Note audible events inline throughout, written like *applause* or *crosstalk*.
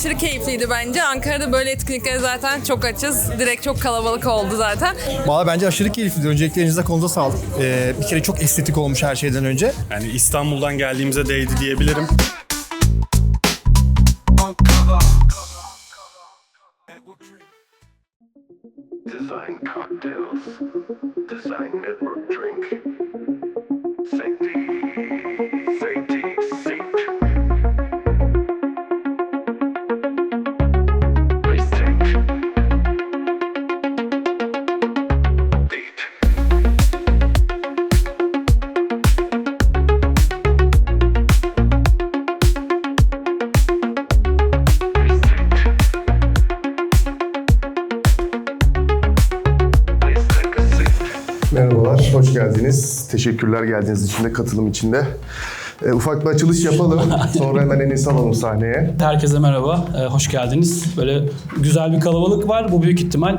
aşırı keyifliydi bence. Ankara'da böyle etkinliklere zaten çok açız. Direkt çok kalabalık oldu zaten. Valla bence aşırı keyifliydi. Öncelikle elinize konuza sağlık. Ee, bir kere çok estetik olmuş her şeyden önce. Yani İstanbul'dan geldiğimize değdi diyebilirim. Teşekkürler geldiğiniz için de, katılım için de. Ee, ufak bir açılış yapalım. *laughs* Sonra hemen Enes'i alalım sahneye. Herkese merhaba, ee, hoş geldiniz. Böyle güzel bir kalabalık var. Bu büyük ihtimal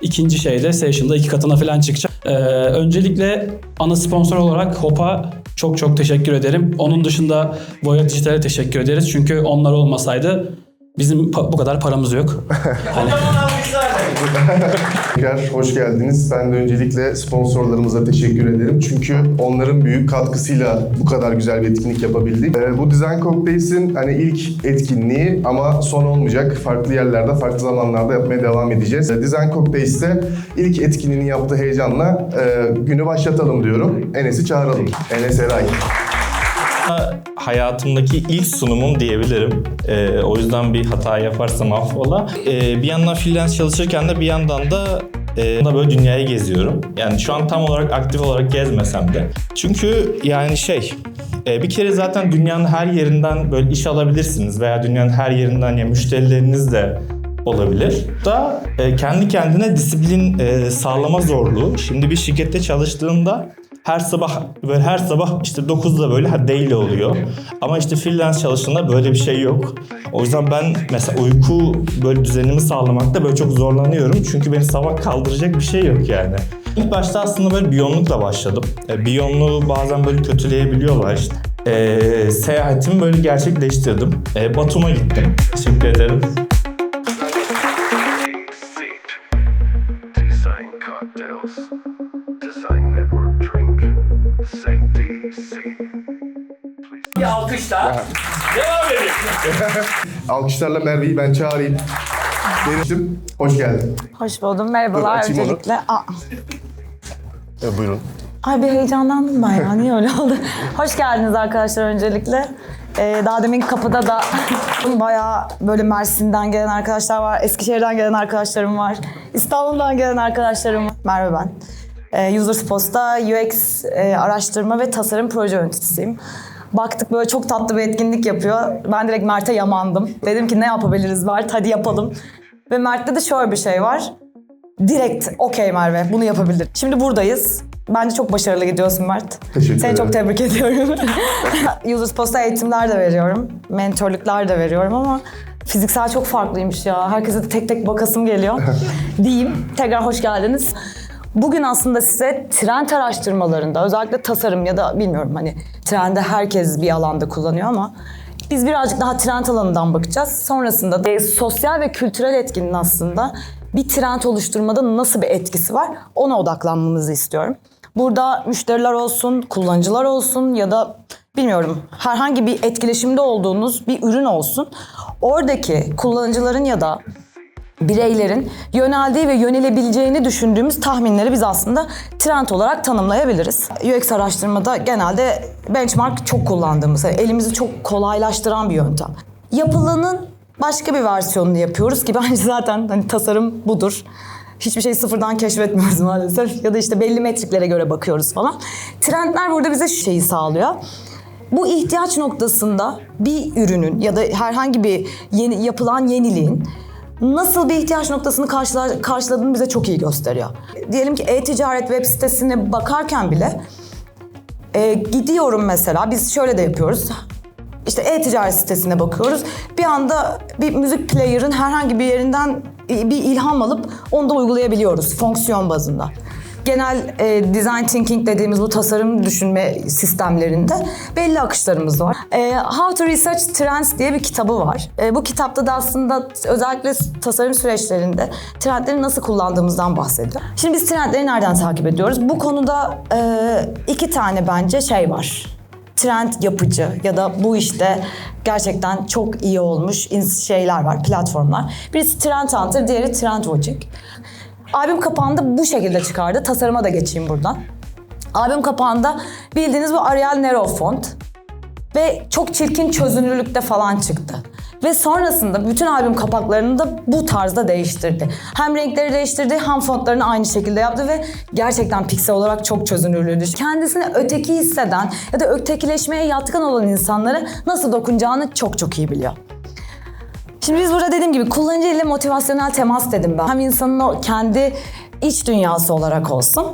ikinci şeyde, Session'da iki katına falan çıkacak. Ee, öncelikle ana sponsor olarak Hop'a çok çok teşekkür ederim. Onun dışında Voya Dijital'e teşekkür ederiz. Çünkü onlar olmasaydı bizim pa- bu kadar paramız yok. *laughs* Hani Tekrar hoş geldiniz. Ben de öncelikle sponsorlarımıza teşekkür ederim. Çünkü onların büyük katkısıyla bu kadar güzel bir etkinlik yapabildik. Ee, bu Design Cocktails'in hani ilk etkinliği ama son olmayacak. Farklı yerlerde, farklı zamanlarda yapmaya devam edeceğiz. Ee, Design Cocktails'te ilk etkinliğini yaptığı heyecanla e, günü başlatalım diyorum. Enes'i çağıralım. Enes Eray. Hayatımdaki ilk sunumum diyebilirim. Ee, o yüzden bir hata yaparsam affola. Ee, bir yandan freelance çalışırken de bir yandan da e, da böyle dünyayı geziyorum. Yani şu an tam olarak aktif olarak gezmesem de. Çünkü yani şey e, bir kere zaten dünyanın her yerinden böyle iş alabilirsiniz veya dünyanın her yerinden ya müşterileriniz de olabilir. Da e, kendi kendine disiplin e, sağlama zorluğu. Şimdi bir şirkette çalıştığında her sabah böyle her sabah işte 9'da böyle daily oluyor. Ama işte freelance çalıştığında böyle bir şey yok. O yüzden ben mesela uyku böyle düzenimi sağlamakta böyle çok zorlanıyorum. Çünkü beni sabah kaldıracak bir şey yok yani. İlk başta aslında böyle biyonlukla başladım. E, biyonluğu bazen böyle kötüleyebiliyorlar işte. E, seyahatimi böyle gerçekleştirdim. E, Batum'a gittim. Teşekkür ederim. Cocktails. *laughs* Alkışlarla Merve'yi ben çağırayım. Deniz'im, hoş geldin. Hoş buldum. Dur, Merhabalar açayım onu. öncelikle. Aa, E, buyurun. ay bir heyecanlandım ben ya. Niye öyle oldu? Hoş geldiniz arkadaşlar öncelikle. Ee, daha demin kapıda da *laughs* bayağı böyle Mersin'den gelen arkadaşlar var. Eskişehir'den gelen arkadaşlarım var. İstanbul'dan gelen arkadaşlarım var. Merve ben. Ee, Users Post'ta UX e, araştırma ve tasarım proje yöneticisiyim. Baktık böyle çok tatlı bir etkinlik yapıyor. Ben direkt Mert'e yamandım. Dedim ki ne yapabiliriz Mert hadi yapalım. Ve Mert'te de şöyle bir şey var. Direkt okey Merve bunu yapabilir. Şimdi buradayız. Bence çok başarılı gidiyorsun Mert. Teşekkür Seni çok tebrik ediyorum. *laughs* Users Post'a eğitimler de veriyorum. Mentorluklar da veriyorum ama fiziksel çok farklıymış ya. Herkese de tek tek bakasım geliyor. *laughs* Diyeyim. Tekrar hoş geldiniz. Bugün aslında size trend araştırmalarında özellikle tasarım ya da bilmiyorum hani trende herkes bir alanda kullanıyor ama biz birazcık daha trend alanından bakacağız. Sonrasında da sosyal ve kültürel etkinin aslında bir trend oluşturmada nasıl bir etkisi var ona odaklanmamızı istiyorum. Burada müşteriler olsun, kullanıcılar olsun ya da bilmiyorum herhangi bir etkileşimde olduğunuz bir ürün olsun. Oradaki kullanıcıların ya da bireylerin yöneldiği ve yönelebileceğini düşündüğümüz tahminleri biz aslında trend olarak tanımlayabiliriz. UX araştırmada genelde benchmark çok kullandığımız, yani elimizi çok kolaylaştıran bir yöntem. Yapılanın başka bir versiyonunu yapıyoruz ki *laughs* bence zaten hani tasarım budur. Hiçbir şeyi sıfırdan keşfetmiyoruz *laughs* maalesef. Ya da işte belli metriklere göre bakıyoruz falan. Trendler burada bize şu şeyi sağlıyor. Bu ihtiyaç noktasında bir ürünün ya da herhangi bir yeni, yapılan yeniliğin nasıl bir ihtiyaç noktasını karşıla, karşıladığını bize çok iyi gösteriyor. Diyelim ki e-ticaret web sitesine bakarken bile e, gidiyorum mesela biz şöyle de yapıyoruz. İşte e-ticaret sitesine bakıyoruz. Bir anda bir müzik player'ın herhangi bir yerinden bir ilham alıp onu da uygulayabiliyoruz fonksiyon bazında. Genel e, design thinking dediğimiz bu tasarım düşünme sistemlerinde belli akışlarımız var. E, How to Research Trends diye bir kitabı var. E, bu kitapta da aslında özellikle tasarım süreçlerinde trendleri nasıl kullandığımızdan bahsediyor. Şimdi biz trendleri nereden takip ediyoruz? Bu konuda e, iki tane bence şey var trend yapıcı ya da bu işte gerçekten çok iyi olmuş şeyler var, platformlar. Birisi Trend Hunter, diğeri Trend Watching. Albüm kapağında bu şekilde çıkardı. Tasarıma da geçeyim buradan. Albüm kapağında bildiğiniz bu Arial Nero font ve çok çirkin çözünürlükte falan çıktı. Ve sonrasında bütün albüm kapaklarını da bu tarzda değiştirdi. Hem renkleri değiştirdi hem fontlarını aynı şekilde yaptı ve gerçekten piksel olarak çok çözünürlüydü. Kendisini öteki hisseden ya da ötekileşmeye yatkın olan insanlara nasıl dokunacağını çok çok iyi biliyor. Şimdi biz burada dediğim gibi kullanıcı ile motivasyonel temas dedim ben. Hem insanın o kendi iç dünyası olarak olsun.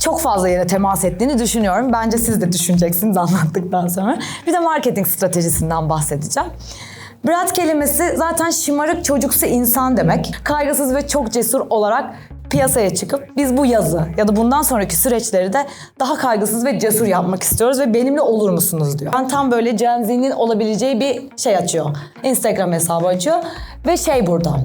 Çok fazla yere temas ettiğini düşünüyorum. Bence siz de düşüneceksiniz anlattıktan sonra. Bir de marketing stratejisinden bahsedeceğim. Brad kelimesi zaten şımarık çocuksu insan demek. Kaygısız ve çok cesur olarak piyasaya çıkıp biz bu yazı ya da bundan sonraki süreçleri de daha kaygısız ve cesur yapmak istiyoruz ve benimle olur musunuz diyor. Ben tam böyle Gen Z'nin olabileceği bir şey açıyor. Instagram hesabı açıyor ve şey burada.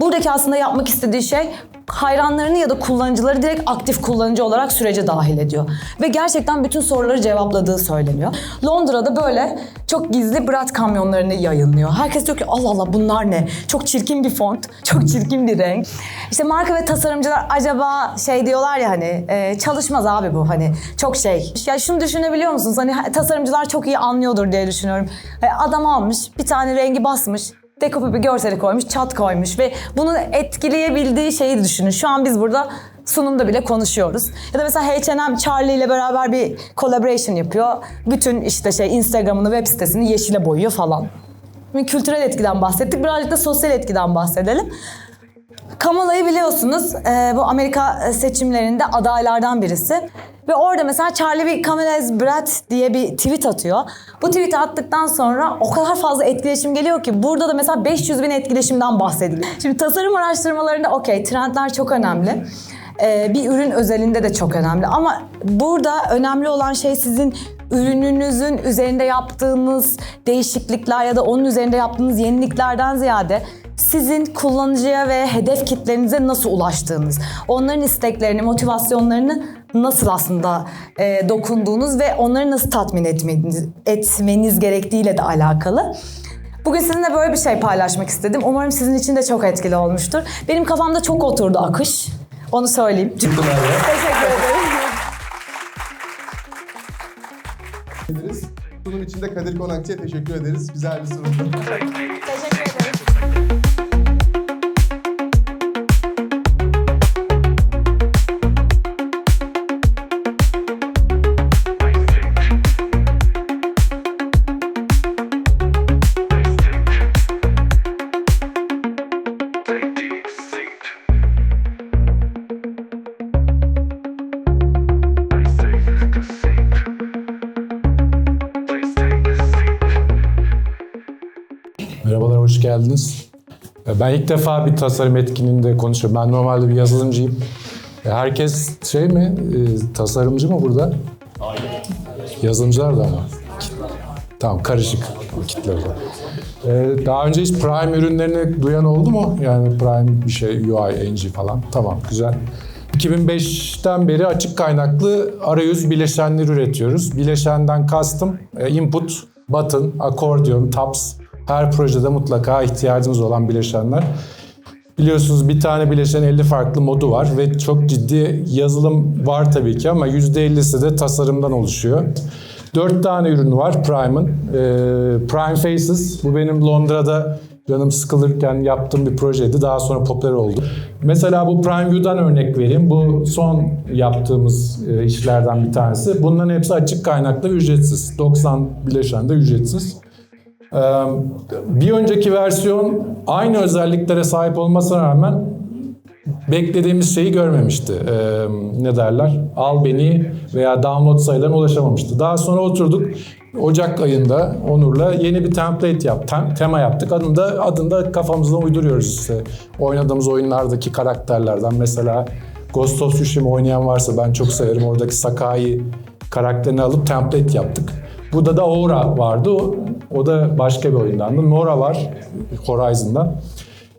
Buradaki aslında yapmak istediği şey hayranlarını ya da kullanıcıları direkt aktif kullanıcı olarak sürece dahil ediyor. Ve gerçekten bütün soruları cevapladığı söyleniyor. Londra'da böyle çok gizli Brat kamyonlarını yayınlıyor. Herkes diyor ki Allah Allah bunlar ne? Çok çirkin bir font, çok çirkin bir renk. İşte marka ve tasarımcılar acaba şey diyorlar ya hani e, çalışmaz abi bu hani çok şey. Ya şunu düşünebiliyor musunuz? Hani tasarımcılar çok iyi anlıyordur diye düşünüyorum. E, Adam almış bir tane rengi basmış dekope bir görseli koymuş, çat koymuş ve bunu etkileyebildiği şeyi düşünün. Şu an biz burada sunumda bile konuşuyoruz. Ya da mesela H&M Charlie ile beraber bir collaboration yapıyor. Bütün işte şey Instagram'ını, web sitesini yeşile boyuyor falan. Şimdi kültürel etkiden bahsettik. Birazcık da sosyal etkiden bahsedelim. Kamala'yı biliyorsunuz. Ee, bu Amerika seçimlerinde adaylardan birisi. Ve orada mesela Charlie is Brat diye bir tweet atıyor. Bu tweet'i attıktan sonra o kadar fazla etkileşim geliyor ki burada da mesela 500 bin etkileşimden bahsediliyor. Şimdi tasarım araştırmalarında okey trendler çok önemli. Ee, bir ürün özelinde de çok önemli. Ama burada önemli olan şey sizin ürününüzün üzerinde yaptığınız değişiklikler ya da onun üzerinde yaptığınız yeniliklerden ziyade sizin kullanıcıya ve hedef kitlerinize nasıl ulaştığınız, onların isteklerini, motivasyonlarını nasıl aslında e, dokunduğunuz ve onları nasıl tatmin etmeniz, etmeniz gerektiğiyle de alakalı. Bugün sizinle böyle bir şey paylaşmak istedim. Umarım sizin için de çok etkili olmuştur. Benim kafamda çok oturdu akış. Onu söyleyeyim. Teşekkür ederim. Sunum için de Kadir Konakçı'ya teşekkür ederiz. Güzel bir sunum. Ben ilk defa bir tasarım etkinliğinde konuşuyorum. Ben normalde bir yazılımcıyım. E, Herkes şey mi, e, tasarımcı mı burada? Hayır. Yazılımcılar da ama. Tamam, karışık kitler de. E, Daha önce hiç Prime ürünlerini duyan oldu mu? Yani Prime bir şey, UI, NG falan. Tamam, güzel. 2005'ten beri açık kaynaklı arayüz bileşenleri üretiyoruz. Bileşenden kastım input, button, accordion, tabs. Her projede mutlaka ihtiyacımız olan bileşenler. Biliyorsunuz bir tane bileşen 50 farklı modu var ve çok ciddi yazılım var tabii ki ama %50'si de tasarımdan oluşuyor. 4 tane ürünü var Prime'ın. Ee, Prime Faces, bu benim Londra'da canım sıkılırken yaptığım bir projeydi. Daha sonra popüler oldu. Mesela bu Prime View'dan örnek vereyim. Bu son yaptığımız e, işlerden bir tanesi. Bunların hepsi açık kaynaklı ücretsiz. 90 bileşen de ücretsiz. Ee, Bir önceki versiyon aynı özelliklere sahip olmasına rağmen beklediğimiz şeyi görmemişti. Ee, ne derler? Al beni veya download sayılarına ulaşamamıştı. Daha sonra oturduk Ocak ayında Onur'la yeni bir template yap, tem- tema yaptık. Adını da, adını da kafamızdan uyduruyoruz işte. Oynadığımız oyunlardaki karakterlerden mesela Ghost of Tsushima oynayan varsa ben çok severim. Oradaki Sakai karakterini alıp template yaptık. Burada da Aura vardı. O, o da başka bir oyundandı. Nora var Horizon'dan.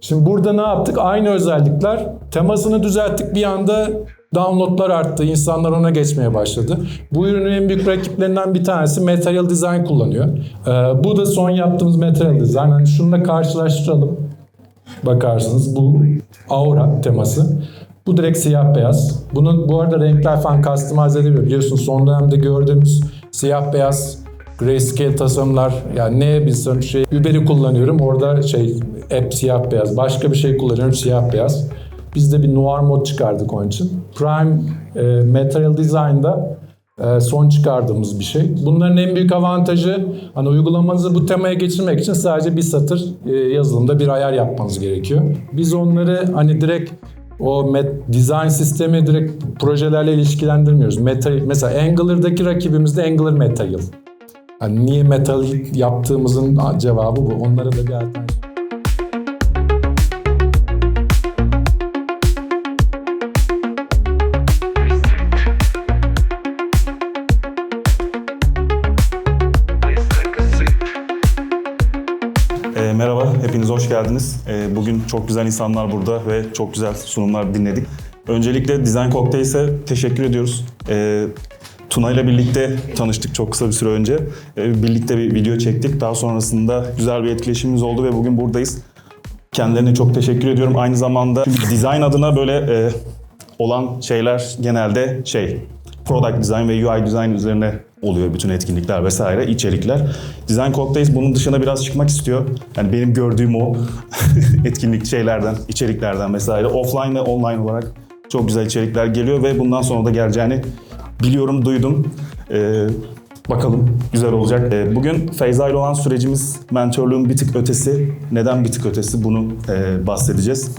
Şimdi burada ne yaptık? Aynı özellikler. Temasını düzelttik. Bir anda downloadlar arttı. İnsanlar ona geçmeye başladı. Bu ürünün en büyük rakiplerinden bir tanesi Material Design kullanıyor. Ee, bu da son yaptığımız Material Design. Hani şununla karşılaştıralım. Bakarsınız bu Aura teması. Bu direkt siyah beyaz. Bunun bu arada renkler falan customize ediliyor. Biliyorsunuz son dönemde gördüğümüz siyah beyaz grayscale tasarımlar yani neye bir şey Uber'i kullanıyorum orada şey app siyah beyaz başka bir şey kullanıyorum siyah beyaz biz de bir noir mod çıkardık onun için Prime e, Material Design'da e, son çıkardığımız bir şey. Bunların en büyük avantajı hani uygulamanızı bu temaya geçirmek için sadece bir satır e, yazılımda bir ayar yapmanız gerekiyor. Biz onları hani direkt o met, design sistemi direkt projelerle ilişkilendirmiyoruz. Metal, mesela Angular'daki rakibimiz de Angular Material. Hani niye metal yaptığımızın cevabı bu. Onlara da bir alternatif. Ee, merhaba, hepiniz hoş geldiniz. Ee, bugün çok güzel insanlar burada ve çok güzel sunumlar dinledik. Öncelikle Design Cocktails'e teşekkür ediyoruz. Ee, Tuna ile birlikte tanıştık çok kısa bir süre önce. Ee, birlikte bir video çektik. Daha sonrasında güzel bir etkileşimimiz oldu ve bugün buradayız. Kendilerine çok teşekkür ediyorum. Aynı zamanda design adına böyle e, olan şeyler genelde şey product design ve UI design üzerine oluyor bütün etkinlikler vesaire, içerikler. Design Cocktails bunun dışına biraz çıkmak istiyor. Yani benim gördüğüm o *laughs* etkinlik şeylerden, içeriklerden vesaire. Offline ve online olarak çok güzel içerikler geliyor ve bundan sonra da geleceğini biliyorum, duydum. Ee, bakalım güzel olacak. Ee, bugün Feyza ile olan sürecimiz mentorluğun bir tık ötesi. Neden bir tık ötesi bunu e, bahsedeceğiz.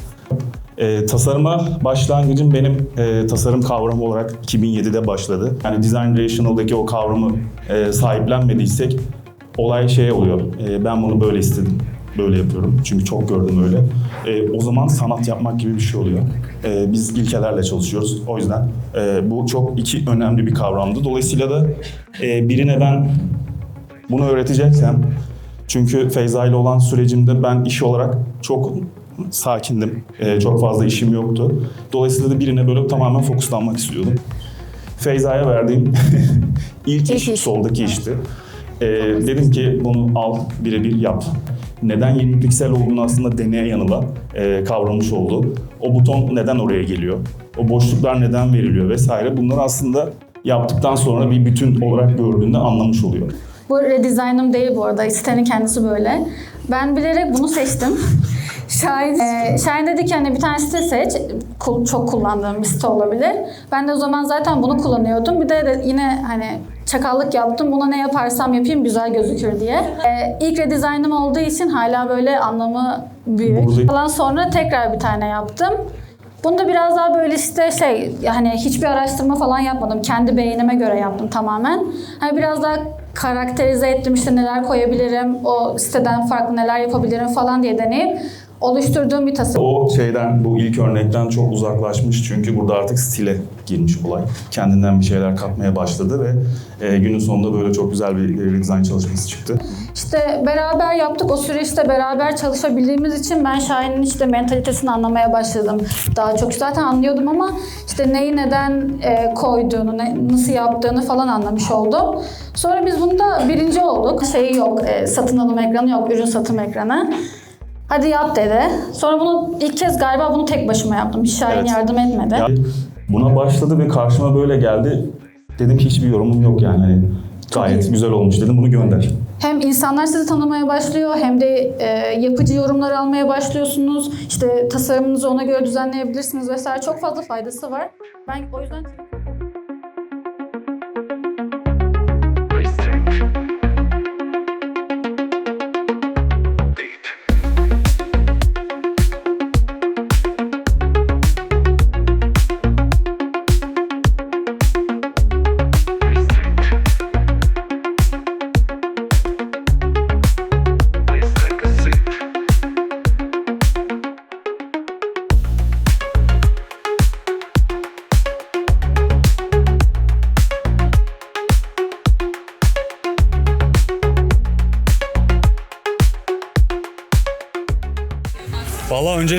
E, tasarıma başlangıcım benim e, tasarım kavramı olarak 2007'de başladı. Yani Design Rational'daki o kavramı e, sahiplenmediysek olay şey oluyor. E, ben bunu böyle istedim. Böyle yapıyorum. Çünkü çok gördüm öyle. E, o zaman sanat yapmak gibi bir şey oluyor. E, biz ilkelerle çalışıyoruz. O yüzden e, bu çok iki önemli bir kavramdı. Dolayısıyla da e, birine ben bunu öğreteceksem çünkü Feyza ile olan sürecimde ben iş olarak çok sakindim. Ee, çok fazla işim yoktu. Dolayısıyla da birine böyle tamamen fokuslanmak istiyordum. Feyza'ya verdiğim *laughs* ilk iş, soldaki işti. Ee, dedim ki bunu al birebir yap. Neden 20 piksel olduğunu aslında deneye yanıla e, kavramış oldu. O buton neden oraya geliyor? O boşluklar neden veriliyor vesaire. Bunları aslında yaptıktan sonra bir bütün olarak gördüğünde anlamış oluyor. Bu redesign'ım değil bu arada. Sitenin kendisi böyle. Ben bilerek bunu seçtim. *laughs* Şahin, e, Şahin dedi ki hani bir tane site seç. Çok kullandığım bir site olabilir. Ben de o zaman zaten bunu kullanıyordum. Bir de, de yine hani çakallık yaptım. Buna ne yaparsam yapayım güzel gözükür diye. E, ilk redesign'ım olduğu için hala böyle anlamı büyük. Burada- Falan sonra tekrar bir tane yaptım. Bunda biraz daha böyle işte şey yani hiçbir araştırma falan yapmadım. Kendi beğenime göre yaptım tamamen. Hani biraz daha karakterize ettim işte neler koyabilirim, o siteden farklı neler yapabilirim falan diye deneyip oluşturduğum bir tasarım. O şeyden, bu ilk örnekten çok uzaklaşmış çünkü burada artık stile girmiş olay. Kendinden bir şeyler katmaya başladı ve e, günün sonunda böyle çok güzel bir e, redesign çalışması çıktı. İşte beraber yaptık. O süreçte beraber çalışabildiğimiz için ben Şahin'in işte mentalitesini anlamaya başladım. Daha çok zaten anlıyordum ama işte neyi neden e, koyduğunu, ne, nasıl yaptığını falan anlamış oldum. Sonra biz bunda birinci olduk. Şeyi yok, e, satın alım ekranı yok, ürün satım ekranı. Hadi yap dedi. Sonra bunu ilk kez galiba bunu tek başıma yaptım. Hiç Şahin Evet. yardım etmedi. Yani buna başladı ve karşıma böyle geldi. Dedim ki hiçbir yorumum yok yani. Hani gayet güzel olmuş dedim bunu gönder. Hem insanlar sizi tanımaya başlıyor hem de e, yapıcı yorumlar almaya başlıyorsunuz. İşte tasarımınızı ona göre düzenleyebilirsiniz vesaire. Çok fazla faydası var. Ben o yüzden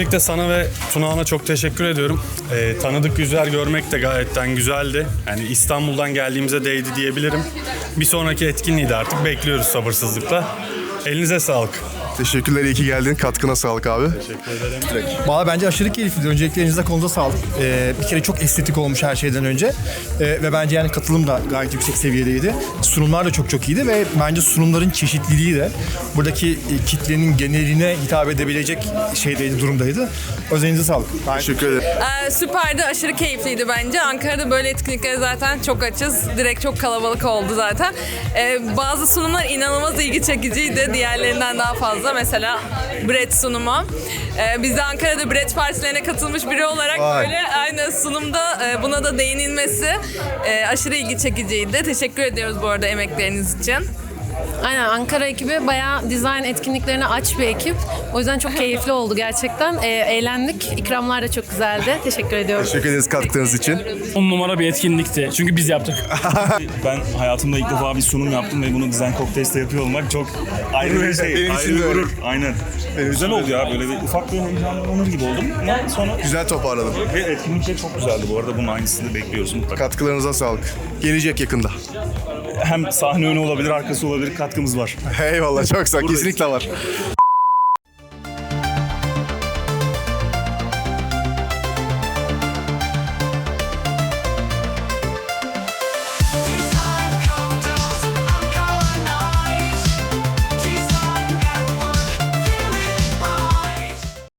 öncelikle sana ve Tunağan'a çok teşekkür ediyorum. Ee, tanıdık yüzler görmek de gayetten güzeldi. Yani İstanbul'dan geldiğimize değdi diyebilirim. Bir sonraki etkinliği de artık bekliyoruz sabırsızlıkla. Elinize sağlık. Teşekkürler iyi ki geldin. Katkına sağlık abi. Valla bence aşırı keyifliydi. Öncelikle elinize konuza sağlık. Ee, bir kere çok estetik olmuş her şeyden önce. Ee, ve bence yani katılım da gayet yüksek seviyedeydi. Sunumlar da çok çok iyiydi ve bence sunumların çeşitliliği de buradaki e, kitlenin geneline hitap edebilecek şeydeydi, durumdaydı. Özelinize sağlık. Ben Teşekkür ederim. Ee, süperdi, aşırı keyifliydi bence. Ankara'da böyle etkinliklere zaten çok açız. Direkt çok kalabalık oldu zaten. Ee, bazı sunumlar inanılmaz ilgi çekiciydi. Diğerlerinden daha fazla. Mesela Brett sunumu. Ee, biz de Ankara'da Brett partilerine katılmış biri olarak Vay. böyle aynı sunumda e, buna da değinilmesi e, aşırı ilgi çekiciydi. Teşekkür ediyoruz bu arada emekleriniz için. Aynen Ankara ekibi bayağı dizayn etkinliklerine aç bir ekip. O yüzden çok keyifli oldu gerçekten. Ee, eğlendik. İkramlar da çok güzeldi. Teşekkür ediyorum. Teşekkür ederiz katkılarınız için. 10 numara bir etkinlikti. Çünkü biz yaptık. *laughs* Ben hayatımda ilk defa bir sunum yaptım ve bunu Design Cocktails'te yapıyor olmak çok ayrı bir şey. Benim ayrı için bir de öyle. gurur. Aynen. güzel oldu ya. Böyle bir ufak bir heyecanlanır gibi oldum. Ama sonra Güzel toparladın. ve etkinlik de çok güzeldi bu arada. Bunun aynısını bekliyoruz mutlaka. Katkılarınıza sağlık. Gelecek yakında. Hem sahne önü olabilir, arkası olabilir katkımız var. Eyvallah çok sağ ol. Kesinlikle var.